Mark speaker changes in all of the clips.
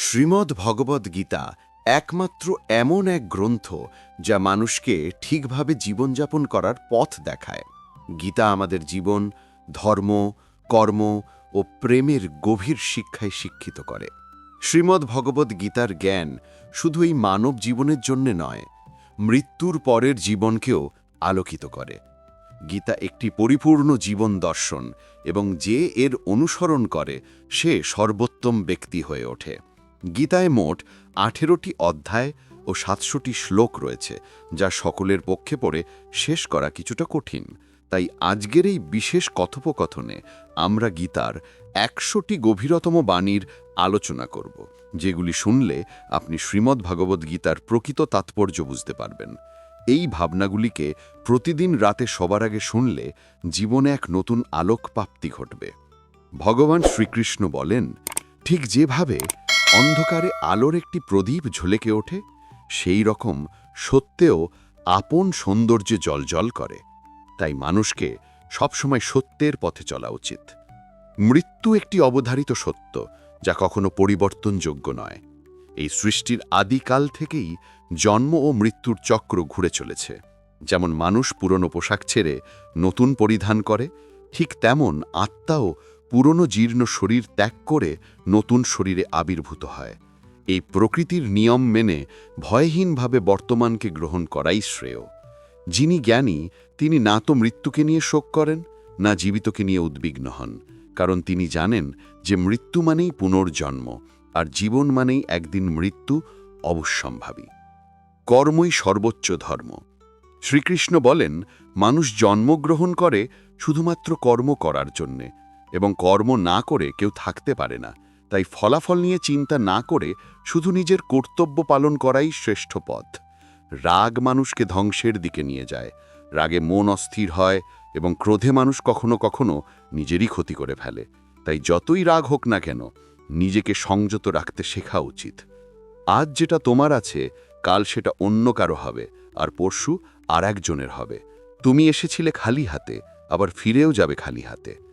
Speaker 1: শ্রীমদ্ ভগবদ্ গীতা একমাত্র এমন এক গ্রন্থ যা মানুষকে ঠিকভাবে জীবনযাপন করার পথ দেখায়। গীতা আমাদের জীবন, ধর্ম, কর্ম ও প্রেমের গভীর শিক্ষায় শিক্ষিত করে। শ্রীমদ্ ভগবদ্ গীতার জ্ঞান শুধু এই মানব জীবনের জন্যে নয়, মৃত্যুর পরের জীবনকেও আলোকিত করে। গীতা একটি পরিপূর্ণ জীবন দর্শন এবং যে এর অনুসরণ করে, সে সর্বোত্তম ব্যক্তি হয়ে ওঠে। গীতায় মোট আঠেরোটি অধ্যায় ও সাতশোটি শ্লোক রয়েছে, যা সকলের পক্ষে পড়ে শেষ করা কিছুটা কঠিন। তাই আজকের এই বিশেষ কথোপকথনে আমরা গীতার একশোটি গভীরতম বাণীর আলোচনা করব, যেগুলি শুনলে আপনি শ্রীমদ্ ভগবদ্ গীতার প্রকৃত তাৎপর্য বুঝতে পারবেন। এই ভাবনাগুলিকে প্রতিদিন রাতে সবার আগে শুনলে জীবনে এক নতুন আলোক প্রাপ্তি ঘটবে। ভগবান শ্রীকৃষ্ণ বলেন, ঠিক যেভাবে অন্ধকারে আলোর একটি প্রদীপ ঝলকে ওঠে, সেই রকম সত্যেও আপন সৌন্দর্যে জলজল করে। তাই মানুষকে সবসময় সত্যের পথে চলা উচিত। মৃত্যু একটি অবধারিত সত্য, যা কখনো পরিবর্তনযোগ্য নয়। এই সৃষ্টির আদিকাল থেকেই জন্ম ও মৃত্যুর চক্র ঘুরে চলেছে। যেমন মানুষ পুরনো পোশাক ছেড়ে নতুন পরিধান করে, ঠিক তেমন আত্মাও পুরনো জীর্ণ শরীর ত্যাগ করে নতুন শরীরে আবির্ভূত হয়। এই প্রকৃতির নিয়ম মেনে ভয়হীনভাবে বর্তমানকে গ্রহণ করাই শ্রেয়। যিনি জ্ঞানী, তিনি না তো মৃত্যুকে নিয়ে শোক করেন, না জীবিতকে নিয়ে উদ্বিগ্ন হন, কারণ তিনি জানেন যে মৃত্যু মানেই পুনর্জন্ম, আর জীবন মানেই একদিন মৃত্যু অবশ্যম্ভাবী। কর্মই সর্বোচ্চ ধর্ম। শ্রীকৃষ্ণ বলেন, মানুষ জন্মগ্রহণ করে শুধুমাত্র কর্ম করার জন্যে এবং কর্ম না করে কেউ থাকতে পারে না। তাই ফলাফল নিয়ে চিন্তা না করে শুধু নিজের কর্তব্য পালন করাই শ্রেষ্ঠ পথ। রাগ মানুষকে ধ্বংসের দিকে নিয়ে যায়। রাগে মন অস্থির হয় এবং ক্রোধে মানুষ কখনো কখনো নিজেরই ক্ষতি করে ফেলে। তাই যতই রাগ হোক না কেন, নিজেকে সংযত রাখতে শেখা উচিত। আজ যেটা তোমার আছে, কাল সেটা অন্য কারও হবে, আর পরশু আর একজনের হবে। তুমি এসেছিলে খালি হাতে, আবার ফিরেও যাবে খালি হাতে।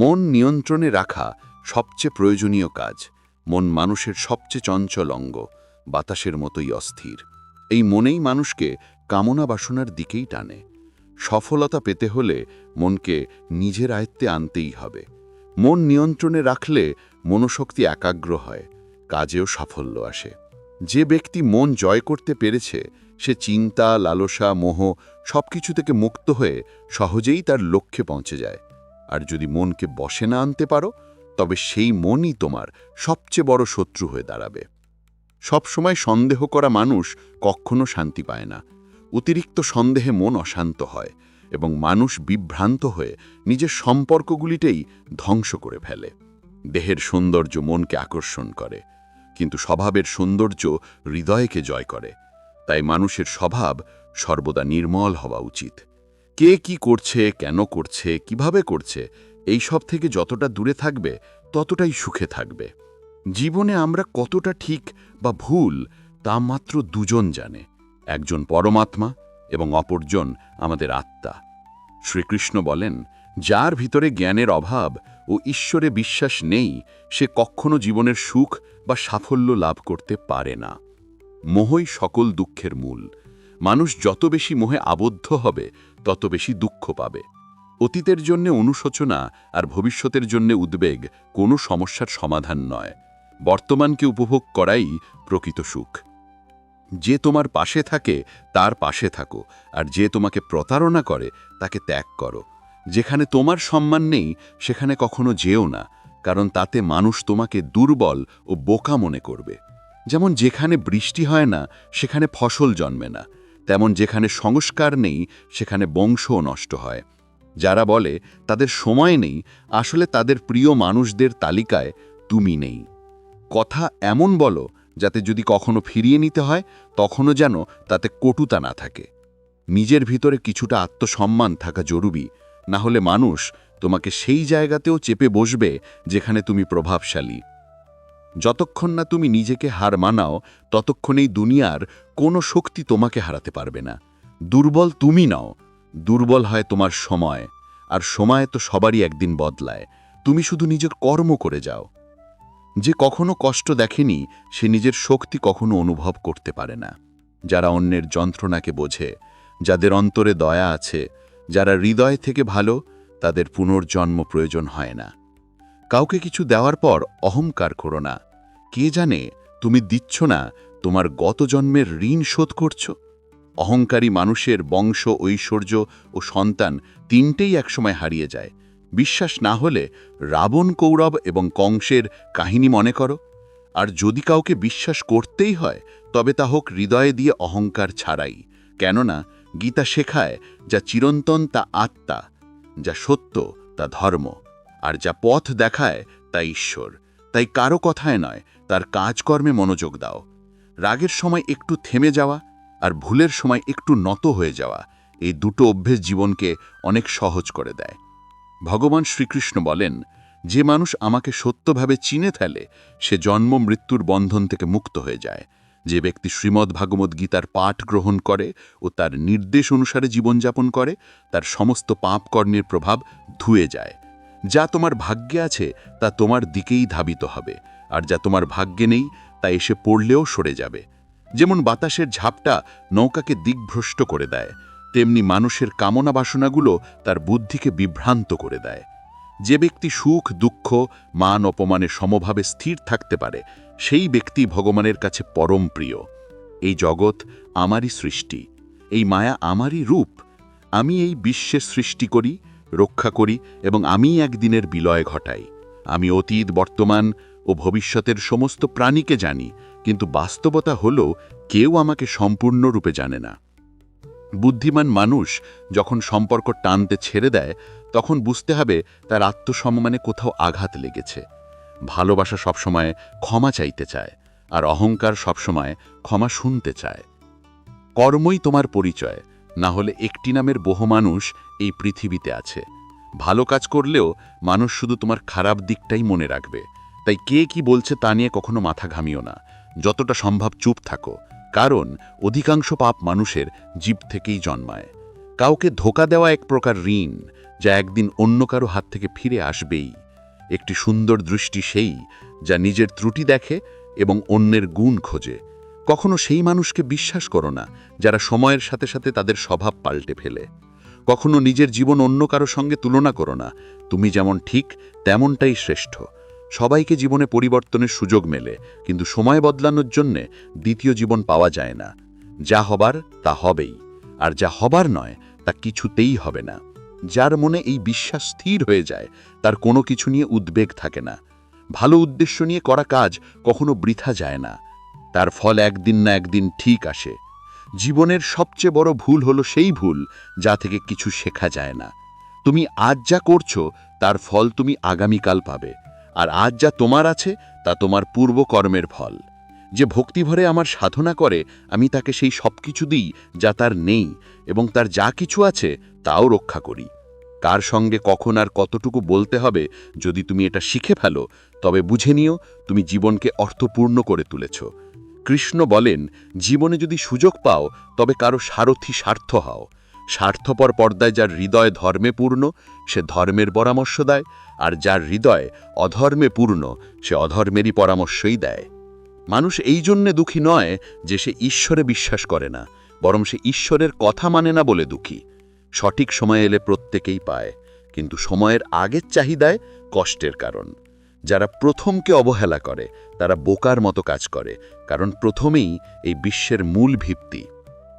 Speaker 1: মন নিয়ন্ত্রণে রাখা সবচেয়ে প্রয়োজনীয় কাজ। মন মানুষের সবচেয়ে চঞ্চল অঙ্গ, বাতাসের মতোই অস্থির। এই মনেই মানুষকে কামনা বাসনার দিকেই টানে। সফলতা পেতে হলে মনকে নিজের আয়ত্তে আনতেই হবে। মন নিয়ন্ত্রণে রাখলে মনোশক্তি একাগ্র হয়, কাজেও সাফল্য আসে। যে ব্যক্তি মন জয় করতে পেরেছে, সে চিন্তা, লালসা, মোহ সবকিছু থেকে মুক্ত হয়ে সহজেই তার লক্ষ্যে পৌঁছে যায়। আর যদি মনকে বসে না আনতে পারো, তবে সেই মনই তোমার সবচেয়ে বড় শত্রু হয়ে দাঁড়াবে। সবসময় সন্দেহ করা মানুষ কখনো শান্তি পায় না। অতিরিক্ত সন্দেহে মন অশান্ত হয় এবং মানুষ বিভ্রান্ত হয়ে নিজের সম্পর্কগুলিতেই ধ্বংস করে ফেলে। দেহের সৌন্দর্য মনকে আকর্ষণ করে, কিন্তু স্বভাবের সৌন্দর্য হৃদয়কে জয় করে। তাই মানুষের স্বভাব সর্বদা নির্মল হওয়া উচিত। কে কি করছে, কেন করছে, কীভাবে করছে, এই সব থেকে যতটা দূরে থাকবে, ততটাই সুখে থাকবে। জীবনে আমরা কতটা ঠিক বা ভুল, তা মাত্র দুজন জানে। একজন পরমাত্মা এবং অপরজন আমাদের আত্মা। শ্রীকৃষ্ণ বলেন, যার ভিতরে জ্ঞানের অভাব ও ঈশ্বরে বিশ্বাস নেই, সে কখনো জীবনের সুখ বা সাফল্য লাভ করতে পারে না। মোহই সকল দুঃখের মূল। মানুষ যত বেশি মোহে আবদ্ধ হবে তত বেশি দুঃখ পাবে। অতীতের জন্য অনুশোচনা আর ভবিষ্যতের জন্য উদ্বেগ কোনো সমস্যার সমাধান নয়। বর্তমানকে উপভোগ করাই প্রকৃত সুখ। যে তোমার পাশে থাকে, তার পাশে থাকো, আর যে তোমাকে প্রতারণা করে, তাকে ত্যাগ করো। যেখানে তোমার সম্মান নেই, সেখানে কখনো যেও না, কারণ তাতে মানুষ তোমাকে দুর্বল ও বোকা মনে করবে। যেমন যেখানে বৃষ্টি হয় না, সেখানে ফসল জন্মে না। তেমন যেখানে সংস্কার নেই, সেখানে বংশও নষ্ট হয়। যারা বলে, তাদের সময় নেই, আসলে তাদের প্রিয় মানুষদের তালিকায় তুমি নেই। কথা এমন বলো, যাতে যদি কখনো ফিরিয়ে নিতে হয়, তখনও যেন তাতে কটুতা না থাকে। নিজের ভিতরে কিছুটা আত্মসম্মান থাকা জরুরি, না হলে মানুষ তোমাকে সেই জায়গাতেও চেপে বসবে, যেখানে তুমি প্রভাবশালী। যতক্ষণ না তুমি নিজেকে হার মানাও, ততক্ষণেই দুনিয়ার কোনো শক্তি তোমাকে হারাতে পারবে না। দুর্বল তুমি নাও, দুর্বল হয় তোমার সময়, আর সময় তো সবারই একদিন বদলায়। তুমি শুধু নিজের কর্ম করে যাও।
Speaker 2: যে কখনো কষ্ট দেখেনি, সে নিজের শক্তি কখনো অনুভব করতে পারে না। যারা অন্যের যন্ত্রণাকে বোঝে, যাদের অন্তরে দয়া আছে, যারা হৃদয় থেকে ভালো, তাদের পুনর্জন্ম প্রয়োজন হয় না। কাউকে কিছু দেওয়ার পর অহংকার করো না। কে জানে তুমি দিচ্ছ না তোমার গত জন্মের ঋণ শোধ করছ? অহংকারী মানুষের বংশ, ঐশ্বর্য ও সন্তান তিনটেই একসময় হারিয়ে যায়। বিশ্বাস না হলে রাবণ কৌরব এবং কংসের কাহিনী মনে করো। আর যদি কাউকে বিশ্বাস করতেই হয়, তবে তা হোক হৃদয়ে দিয়ে অহংকার ছাড়াই। কেননা গীতা শেখায়, যা চিরন্তন তা আত্মা, যা সত্য তা ধর্ম, আর যা পথ দেখায় তা ঈশ্বর। তাই কারও কথায় নয় তার কাজকর্মে মনোযোগ দাও। রাগের সময় একটু থেমে যাওয়া আর ভুলের সময় একটু নত হয়ে যাওয়া, এই দুটো অভ্যেস জীবনকে অনেক সহজ করে দেয়। ভগবান শ্রীকৃষ্ণ বলেন, যে মানুষ আমাকে সত্যভাবে চিনে ফেলে, সে জন্ম মৃত্যুর বন্ধন থেকে মুক্ত হয়ে যায়। যে ব্যক্তি শ্রীমদ্ ভাগবত গীতার পাঠ গ্রহণ করে ও তার নির্দেশ অনুসারে জীবনযাপন করে, তার সমস্ত পাপ কর্মের প্রভাব ধুয়ে যায়। যা তোমার ভাগ্যে আছে, তা তোমার দিকেই ধাবিত হবে। আর যা তোমার ভাগ্যে নেই, তা এসে পড়লেও সরে যাবে। যেমন বাতাসের ঝাপটা নৌকাকে দিকভ্রষ্ট করে দেয়, তেমনি মানুষের কামনা বাসনাগুলো তার বুদ্ধিকে বিভ্রান্ত করে দেয়। যে ব্যক্তি সুখ, দুঃখ, মান, অপমানে সমভাবে স্থির থাকতে পারে, সেই ব্যক্তি ভগবানের কাছে পরম প্রিয়। এই জগৎ আমারই সৃষ্টি, এই মায়া আমারই রূপ। আমি এই বিশ্বের সৃষ্টি করি, রক্ষা করি এবং আমি একদিনের বিলয় ঘটাই। আমি অতীত, বর্তমান ও ভবিষ্যতের সমস্ত প্রাণীকে জানি, কিন্তু বাস্তবতা হল কেউ আমাকে সম্পূর্ণরূপে জানে না। বুদ্ধিমান মানুষ যখন সম্পর্ক টানতে ছেড়ে দেয়, তখন বুঝতে হবে তার আত্মসম্মানে কোথাও আঘাত লেগেছে। ভালোবাসা সবসময় ক্ষমা চাইতে চায়, আর অহংকার সবসময় ক্ষমা শুনতে চায়। কর্মই তোমার পরিচয়, না হলে একটি নামের বহু মানুষ এই পৃথিবীতে আছে। ভালো কাজ করলেও মানুষ শুধু তোমার খারাপ দিকটাই মনে রাখবে। তাই কে কি বলছে তা নিয়ে কখনো মাথা ঘামিও না। যতটা সম্ভব চুপ থাকো, কারণ অধিকাংশ পাপ মানুষের জীব থেকেই জন্মায়। কাউকে ধোকা দেওয়া এক প্রকার ঋণ, যা একদিন অন্য কারও হাত থেকে ফিরে আসবেই। একটি সুন্দর দৃষ্টি সেই, যা নিজের ত্রুটি দেখে এবং অন্যের গুণ খোঁজে। কখনো সেই মানুষকে বিশ্বাস করো না, যারা সময়ের সাথে সাথে তাদের স্বভাব পাল্টে ফেলে। কখনো নিজের জীবন অন্য কারও সঙ্গে তুলনা করো না, তুমি যেমন ঠিক, তেমনটাই শ্রেষ্ঠ। সবাইকে জীবনে পরিবর্তনের সুযোগ মেলে, কিন্তু সময় বদলানোর জন্যে দ্বিতীয় জীবন পাওয়া যায় না। যা হবার, তা হবেই। আর যা হবার নয়, তা কিছুতেই হবে না। যার মনে এই বিশ্বাস স্থির হয়ে যায়, তার কোনো কিছু নিয়ে উদ্বেগ থাকে না। ভালো উদ্দেশ্য নিয়ে করা কাজ কখনো বৃথা যায় না। তার ফল একদিন না একদিন ঠিক আসে। জীবনের সবচেয়ে বড় ভুল হলো সেই ভুল যা থেকে কিছু শেখা যায় না। তুমি আজ যা করছ, তার ফল তুমি আগামীকাল পাবে। আর আজ যা তোমার আছে, তা তোমার পূর্বকর্মের ফল। যে ভক্তিভরে আমার সাধনা করে, আমি তাকে সেই সব কিছু দিই, যা তার নেই, এবং তার যা কিছু আছে, তাও রক্ষা করি। কার সঙ্গে কখন আর কতটুকু বলতে হবে, যদি তুমি এটা শিখে ফেলো, তবে বুঝে নিও, তুমি জীবনকে অর্থপূর্ণ করে তুলেছ। কৃষ্ণ বলেন, জীবনে যদি সুযোগ পাও, তবে কারও সারথি স্বার্থ হও। স্বার্থপর পর্দায় যার হৃদয় ধর্মে পূর্ণ, সে ধর্মের পরামর্শ দেয়, আর যার হৃদয় অধর্মে পূর্ণ, সে অধর্মেরই পরামর্শই দেয়। মানুষ এই জন্যে দুঃখী নয় যে সে ঈশ্বরে বিশ্বাস করে না, বরং সে ঈশ্বরের কথা মানে না বলে দুঃখী। সঠিক সময় এলে প্রত্যেকেই পায়, কিন্তু সময়ের আগের চাহিদায় কষ্টের কারণ। যারা প্রথমকে অবহেলা করে, তারা বোকার মতো কাজ করে, কারণ প্রথমেই এই বিশ্বের মূল ভিত্তি।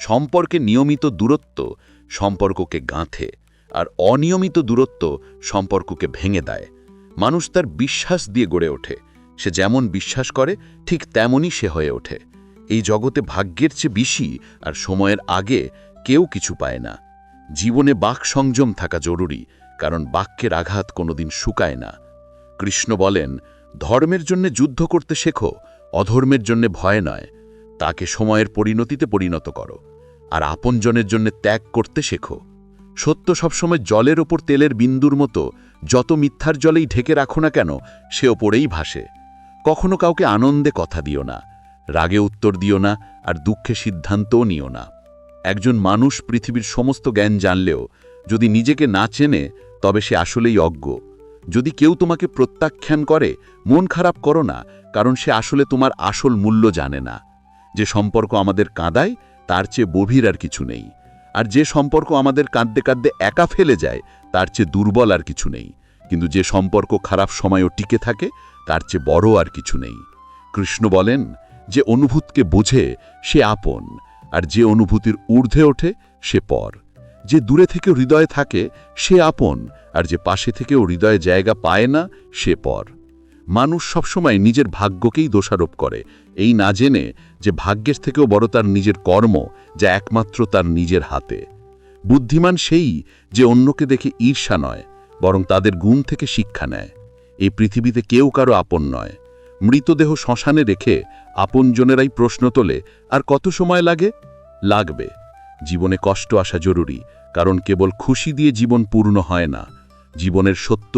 Speaker 2: সম্পর্কে নিয়মিত দূরত্ব সম্পর্ককে গাঁথে আর অনিয়মিত দূরত্ব সম্পর্ককে ভেঙে দেয়। মানুষ তার বিশ্বাস দিয়ে গড়ে ওঠে। সে যেমন বিশ্বাস করে, ঠিক তেমনই সে হয়ে ওঠে। এই জগতে ভাগ্যের চেয়ে বেশি আর সময়ের আগে কেউ কিছু পায় না। জীবনে বাক সংযম থাকা জরুরি, কারণ বাক্যের আঘাত কোনোদিন শুকায় না। কৃষ্ণ বলেন, ধর্মের জন্য যুদ্ধ করতে শেখো, অধর্মের জন্য ভয় নয়। তাকে সময়ের পরিণতিতে পরিণত করো। আর আপনজনের জন্য ত্যাগ করতে শেখো। সত্য সবসময় জলের ওপর তেলের বিন্দুর মতো, যত মিথ্যার জলেই ঢেকে রাখো না কেন, সে ওপরেই ভাসে। কখনো কাউকে আনন্দে কথা দিও না, রাগে উত্তর দিও না, আর দুঃখে সিদ্ধান্তও নিও না। একজন মানুষ পৃথিবীর সমস্ত জ্ঞান জানলেও, যদি নিজেকে না চেনে, তবে সে আসলেই অজ্ঞ। যদি কেউ তোমাকে প্রত্যাখ্যান করে, মন খারাপ করো না, কারণ সে আসলে তোমার আসল মূল্য জানে না। যে সম্পর্ক আমাদের কাঁদায় তার চেয়ে গভীর আর কিছু নেই। আর যে সম্পর্ক আমাদের কাঁদতে কাঁদতে একা ফেলে যায়, তার চেয়ে দুর্বল আর কিছু নেই। কিন্তু যে সম্পর্ক খারাপ সময়ও টিকে থাকে, তার চেয়ে বড় আর কিছু নেই। কৃষ্ণ বলেন, যে অনুভূতকে বোঝে, সে আপন, আর যে অনুভূতির ঊর্ধ্বে ওঠে, সে পর। যে দূরে থেকে হৃদয়ে থাকে, সে আপন, আর যে পাশে থেকেও হৃদয়ে জায়গা পায় না, সে পর। মানুষ সবসময় নিজের ভাগ্যকেই দোষারোপ করে। এই না জেনে যে ভাগ্যের থেকেও বড় তার নিজের কর্ম, যা একমাত্র তার নিজের হাতে। বুদ্ধিমান সেই যে অন্যকে দেখে ঈর্ষা নয়, বরং তাদের গুণ থেকে শিক্ষা নেয়। এই পৃথিবীতে কেউ কারও আপন নয়। মৃতদেহ শ্মশানে রেখে আপনজনেরাই প্রশ্ন তোলে, আর কত সময় লাগে? লাগবে। জীবনে কষ্ট আসা জরুরি, কারণ কেবল খুশি দিয়ে জীবন পূর্ণ হয় না। জীবনের সত্য